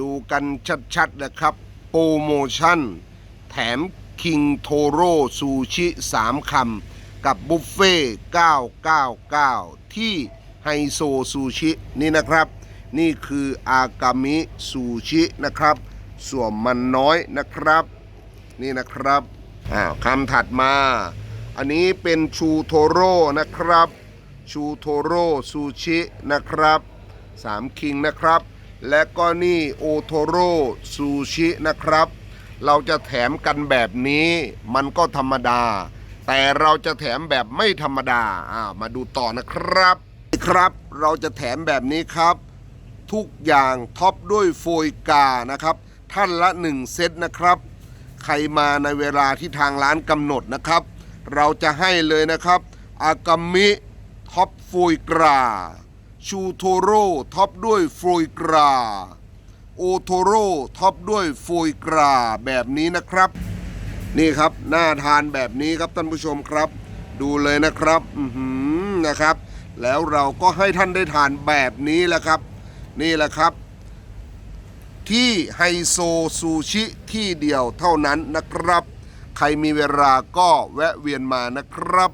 ดูกันชัดๆนะครับ โปรโมชั่น แถมคิงโทโร่ซูชิ 3 คำ กับบุฟเฟ่999 ที่ไฮโซซูชินี่นะครับ นี่คืออากามิซูชินะครับ ส่วนมันน้อยนะครับ นี่นะครับอ้าวคำถัดมา อันนี้เป็นชูโทโร่นะครับ ชูโทโร่ซูชินะครับสามคิงนะครับ และก็นี่โอโทโร่ซูชินะครับ เราจะแถมกันแบบนี้มันก็ธรรมดา แต่เราจะแถมแบบไม่ธรรมดาอ่ามาดูต่อนะครับครับ เราจะแถมแบบนี้ครับ ทุกอย่างท็อปด้วยโฟยกานะครับ ท่านละ 1 เซตนะครับ ใครมาในเวลาที่ทางร้านกำหนดนะครับ เราจะให้เลยนะครับ อากามิท็อปโฟยกรา ชูโทโร่ท็อปด้วยโฟยกราโอโทโร่ท็อปด้วยโฟยกราแบบนี้นะครับ นี่ครับน่าทานแบบนี้ครับท่านผู้ชมครับ ดูเลยนะครับอือหือนะครับ แล้วเราก็ให้ท่านได้ทานแบบนี้แหละครับ นี่แหละครับ ที่ไฮโซซูชิที่เดียวเท่านั้นนะครับ ใครมีเวลาก็แวะเวียนมานะครับ